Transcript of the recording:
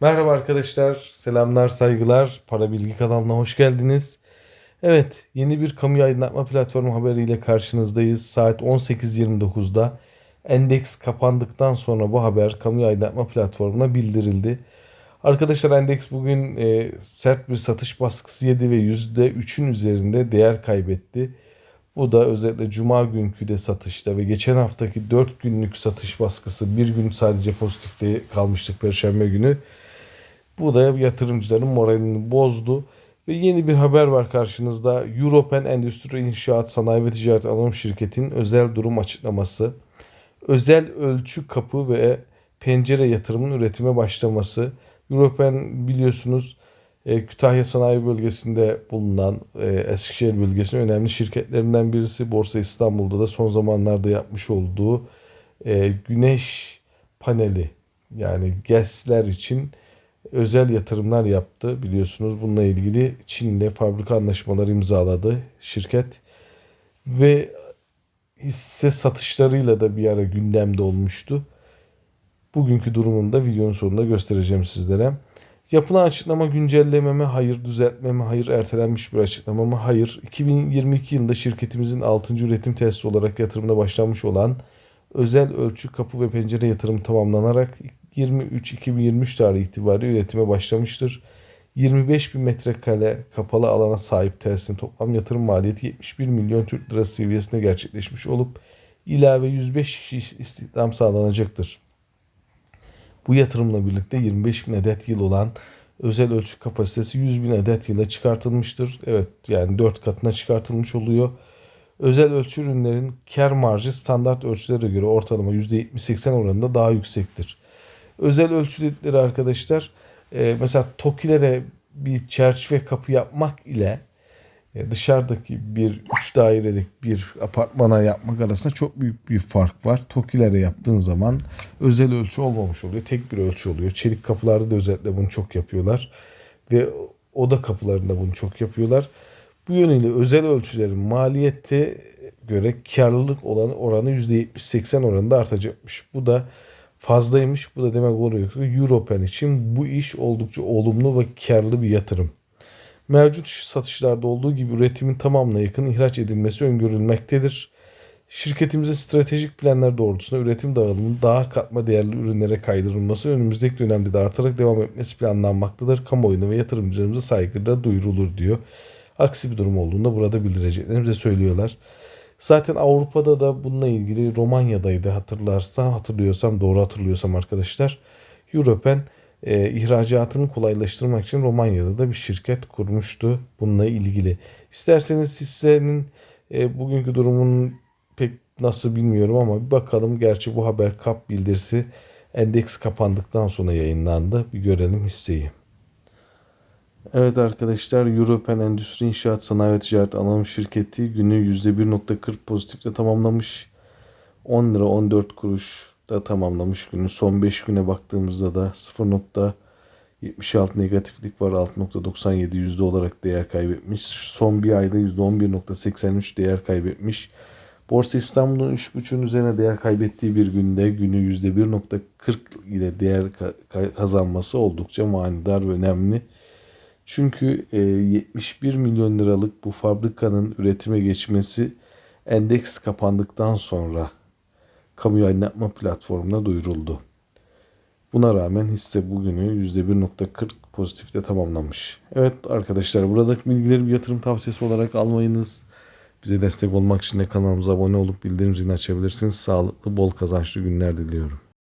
Merhaba arkadaşlar, selamlar, saygılar. Para Bilgi kanalına hoş geldiniz. Evet, yeni bir kamu aydınlatma platformu haberiyle karşınızdayız. Saat 18.29'da endeks kapandıktan sonra bu haber kamu aydınlatma platformuna bildirildi. Arkadaşlar endeks bugün e, sert bir satış baskısı yedi ve %3'ün üzerinde değer kaybetti. Bu da özellikle cuma günkü de satışta ve geçen haftaki 4 günlük satış baskısı bir gün sadece pozitifte kalmıştık perşembe günü. Bu da yatırımcıların moralini bozdu. Ve yeni bir haber var karşınızda. Europen Endüstri İnşaat Sanayi ve Ticaret Anonim Şirketi'nin özel durum açıklaması. Özel ölçü kapı ve pencere yatırımının üretime başlaması. Europen biliyorsunuz e, Kütahya Sanayi Bölgesi'nde bulunan e, Eskişehir bölgesinin önemli şirketlerinden birisi. Borsa İstanbul'da da son zamanlarda yapmış olduğu e, güneş paneli yani GES'ler için özel yatırımlar yaptı biliyorsunuz. Bununla ilgili Çin'le fabrika anlaşmaları imzaladı şirket ve hisse satışlarıyla da bir ara gündemde olmuştu. Bugünkü durumunu da videonun sonunda göstereceğim sizlere. Yapılan açıklama güncelleme mi? Hayır. Düzeltme mi? Hayır. Ertelenmiş bir açıklama mı? Hayır. 2022 yılında şirketimizin 6. üretim tesisi olarak yatırımda başlanmış olan özel ölçü kapı ve pencere yatırımı tamamlanarak 23-2023 tarihi itibariyle üretime başlamıştır. 25 bin metrekare kapalı alana sahip tesisin toplam yatırım maliyeti 71 milyon Türk lirası seviyesinde gerçekleşmiş olup ilave 105 kişi istihdam sağlanacaktır. Bu yatırımla birlikte 25 bin adet yıl olan özel ölçü kapasitesi 100 bin adet yıla çıkartılmıştır. Evet yani 4 katına çıkartılmış oluyor. Özel ölçü ürünlerin kar marjı standart ölçülere göre ortalama %70-80 oranında daha yüksektir. Özel ölçü dedikleri arkadaşlar e, mesela TOKİ'lere bir çerçeve kapı yapmak ile e, dışarıdaki bir üç dairelik bir apartmana yapmak arasında çok büyük bir fark var. TOKİ'lere yaptığın zaman özel ölçü olmamış oluyor. Tek bir ölçü oluyor. Çelik kapılarda da özellikle bunu çok yapıyorlar. Ve oda kapılarında bunu çok yapıyorlar. Bu yönüyle özel ölçülerin maliyete göre karlılık olan oranı %70-80 oranında artacakmış. Bu da fazlaymış. Bu da demek oluyor ki Europen için bu iş oldukça olumlu ve karlı bir yatırım. Mevcut satışlarda olduğu gibi üretimin tamamına yakın ihraç edilmesi öngörülmektedir. Şirketimizin stratejik planlar doğrultusunda üretim dağılımının daha katma değerli ürünlere kaydırılması önümüzdeki dönemde de artarak devam etmesi planlanmaktadır. Kamuoyuna ve yatırımcılarımıza saygıyla duyurulur diyor. Aksi bir durum olduğunda burada bildireceklerini söylüyorlar. Zaten Avrupa'da da bununla ilgili Romanya'daydı hatırlarsa hatırlıyorsam doğru hatırlıyorsam arkadaşlar. Europen e, ihracatını kolaylaştırmak için Romanya'da da bir şirket kurmuştu bununla ilgili. İsterseniz hissenin e, bugünkü durumunun pek nasıl bilmiyorum ama bir bakalım. Gerçi bu haber kap bildirisi endeks kapandıktan sonra yayınlandı. Bir görelim hisseyi. Evet arkadaşlar Europen Endüstri İnşaat Sanayi ve Ticaret Anonim Şirketi günü %1.40 pozitifte tamamlamış. 10 lira 14 kuruş da tamamlamış günü. Son 5 güne baktığımızda da 0.76 negatiflik var. 6.97 yüzde olarak değer kaybetmiş. Son bir ayda %11.83 değer kaybetmiş. Borsa İstanbul'un 3.5'ün üzerine değer kaybettiği bir günde günü %1.40 ile değer kazanması oldukça manidar ve önemli. Çünkü 71 milyon liralık bu fabrikanın üretime geçmesi endeks kapandıktan sonra kamu aydınlatma platformuna duyuruldu. Buna rağmen hisse bugünü %1.40 pozitifte tamamlamış. Evet arkadaşlar buradaki bilgileri bir yatırım tavsiyesi olarak almayınız. Bize destek olmak için de kanalımıza abone olup bildirim zilini açabilirsiniz. Sağlıklı, bol kazançlı günler diliyorum.